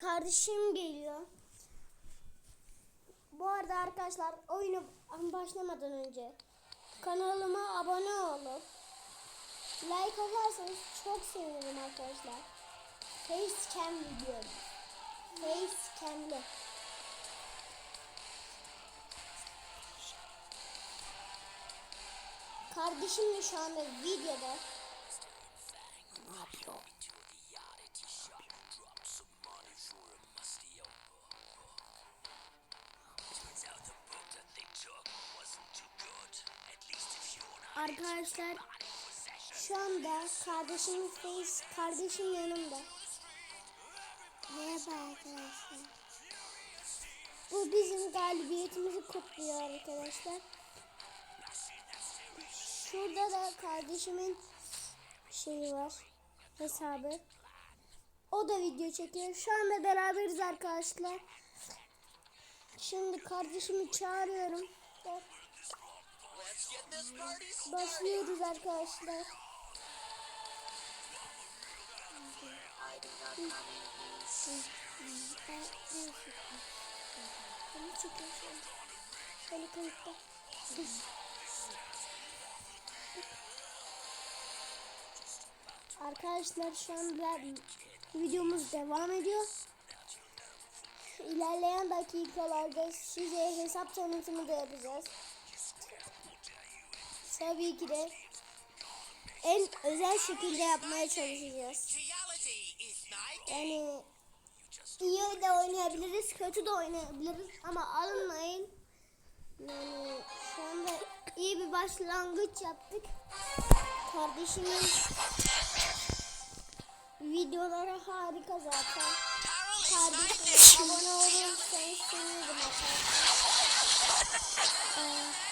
kardeşim geliyor. Bu arada arkadaşlar oyunu başlamadan önce kanalıma abone olup like atarsanız çok sevinirim arkadaşlar. Facecam video. Facecam'li. Kardeşim de şu anda videoda. Ne yapıyor? Arkadaşlar şu anda kardeşimin face kardeşim yanımda. Merhaba arkadaşlar. Bu bizim galibiyetimizi kutluyor arkadaşlar. Şurada da kardeşimin şeyi var. Hesabı. O da video çekiyor. Şu anda beraberiz arkadaşlar. Şimdi kardeşimi çağırıyorum. Bak. Başlıyoruz arkadaşlar. Beni kayıtta. Arkadaşlar şu anda videomuz devam ediyor. İlerleyen dakikalarda size hesap tanıtımı da yapacağız. Tabii ki de en özel şekilde yapmaya çalışacağız. Yani iyi de oynayabiliriz, kötü de oynayabiliriz ama alınmayın. Yani şu anda iyi bir başlangıç yaptık. Kardeşimin videoları harika zaten. Kardeşim abone olursanız sevinirim arkadaşlar. Ee,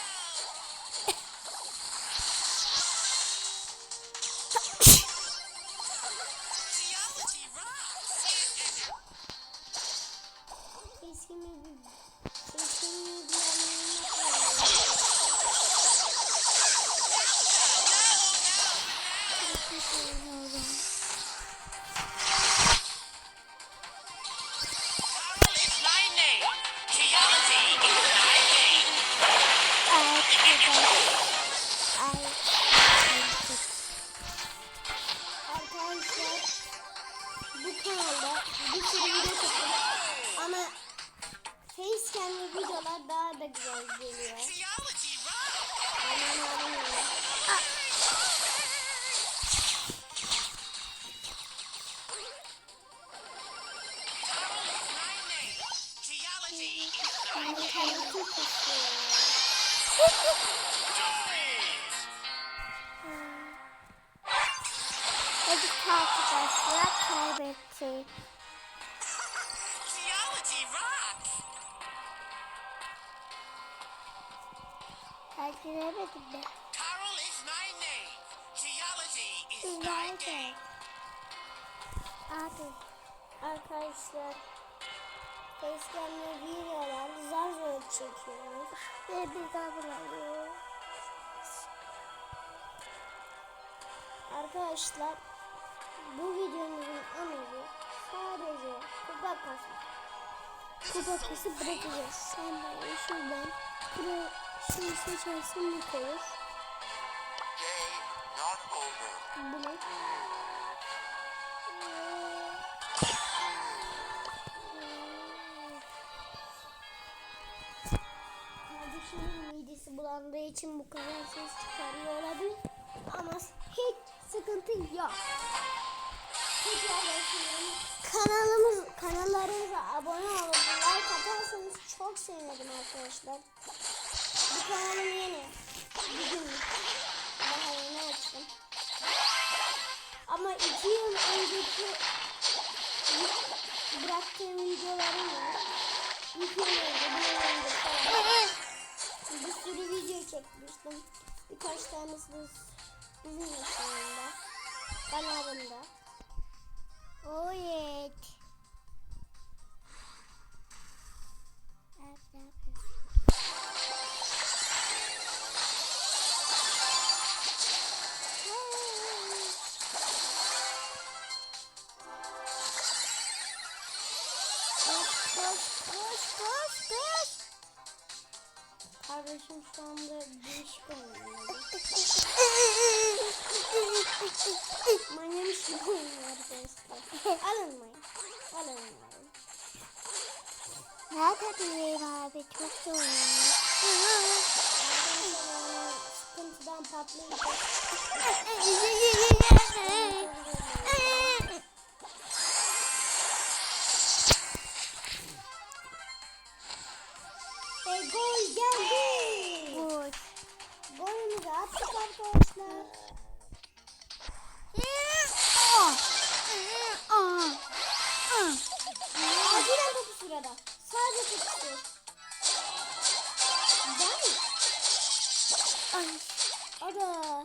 my name. Arkadaşlar bu kanalda bir sürü video çektim ama facecam'li videolar daha da güzel geliyor. Aman aman aman. Hadi arkadaşlar kaybettik. Geology rock. Kaybettik de. Carl is my name. Geology is my name. Abi. Arkadaşlar. Facecam'le videolar zar zor çekiyoruz. Ve biz daha bulamıyoruz. Arkadaşlar bu videomuzun amacı sadece kupa kasmak. Kupa kasıp bırakacağız. Sen de şuradan pro şunu seçersin bu koyur. Game not over. Bu ne? Kardeşimin midesi bulandığı için bu kadar ses çıkarıyor olabilir. Ama hiç sıkıntı yok. Kanalımız, kanallarımıza abone olup like atarsanız çok sevinirim arkadaşlar. Bu kanalım yeni. Daha yeni açtım. Ama iki yıl önceki bıraktığım videolarım var. İki yıl önce, bir yıl önce falan. Bir sürü video çekmiştim. Birkaç tanesi bizim yaşlarında. Kanalımda. Oh yeah. Evet, Manyamış gibi oynuyor arkadaşlar. Alın mayın. Alın mayın. Nerede duyayım abi? Çok zor. Arkadaşlar sıkıntıdan patlayacak. Ve gol geldi. Boş. Golümüzü attık arkadaşlar. Sırada. Sadece topu sür. Ben Ay. Ada.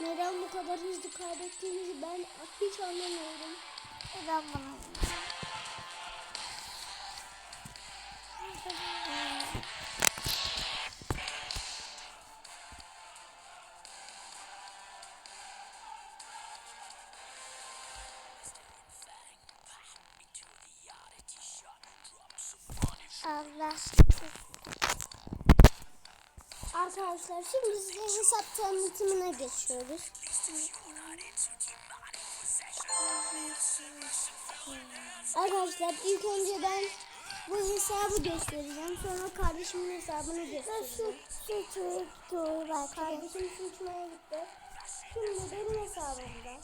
Neden bu kadar hızlı kaybettiğimizi ben hiç anlamıyorum. Ben bunu. Allah. Arkadaşlar şimdi size hesap tanıtımına geçiyoruz. Arkadaşlar ilk önce ben bu hesabı göstereceğim. Sonra kardeşimin hesabını göstereceğim. Dur bak. Kardeşim sıçmaya gitti. Şimdi benim hesabımda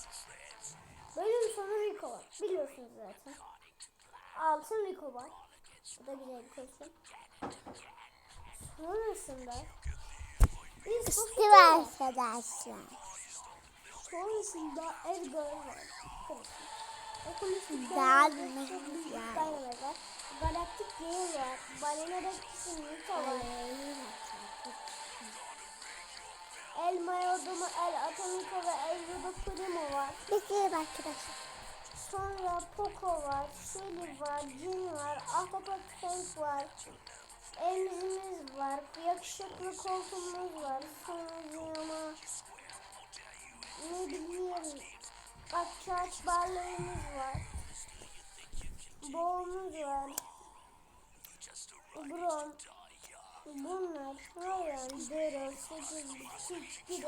bölüm sonu Rico var. Biliyorsunuz zaten. Altın Rico var. Bu da güzel bir kostüm. Sonrasında İşte arkadaşlar. Sonrasında Edgar var. Daha ne. Galactic Gale var. Balena Bekçisi Nita var. El Mayordomo, El Atomico ve El Rudo Primo var. Bekleyin arkadaşlar. Sonra Poco var, Shelly var, Jin var, Ahtapot Tank var. Emzimiz var, yakışıklı koltuğumuz var. Sonra ne bileyim, akçaç barlarımız var. Boğumuz var. Bron. Bunlar Ryan, Daryl, 8 Kit gibi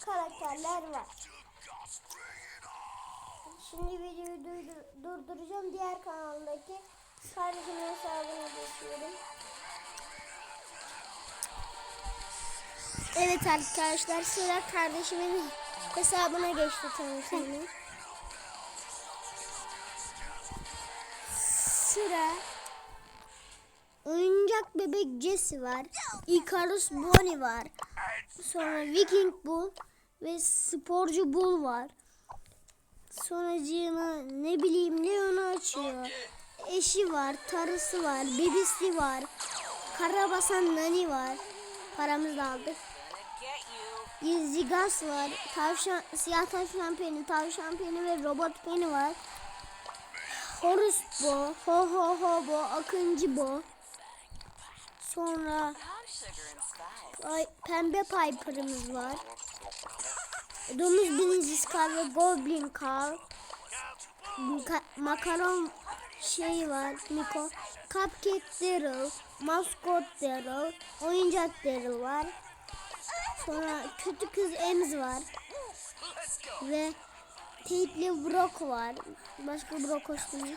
karakterler var. Şimdi videoyu durdur- durduracağım. Diğer kanaldaki kardeşimin hesabına geçiyorum. Evet arkadaşlar sıra kardeşimin hesabına geçti tanıtımı. Sıra Oyuncak bebek Jesse var. Icarus Bonnie var. Sonra Viking Bull ve sporcu Bull var. Sonracığıma ne bileyim Leon'u açıyor. Eşi var, tarısı var, bebisi var. Karabasan Nani var. Paramızı da aldık. Zigas var. Tavşan, siyah tavşan peni, tavşan peni ve robot peni var. Horus Bo, Ho Ho Ho Bo, Akıncı Bo. Sonra ay, pembe Piper'ımız var. Domuz Binici Scar ve Goblin Carl. Ka- makaron şey var Miko. Cupcake Daryl, Maskot Daryl, Oyuncak Daryl var. Sonra kötü kız Ems var. Ve Tate'li Brock var. Başka Brock kostümü.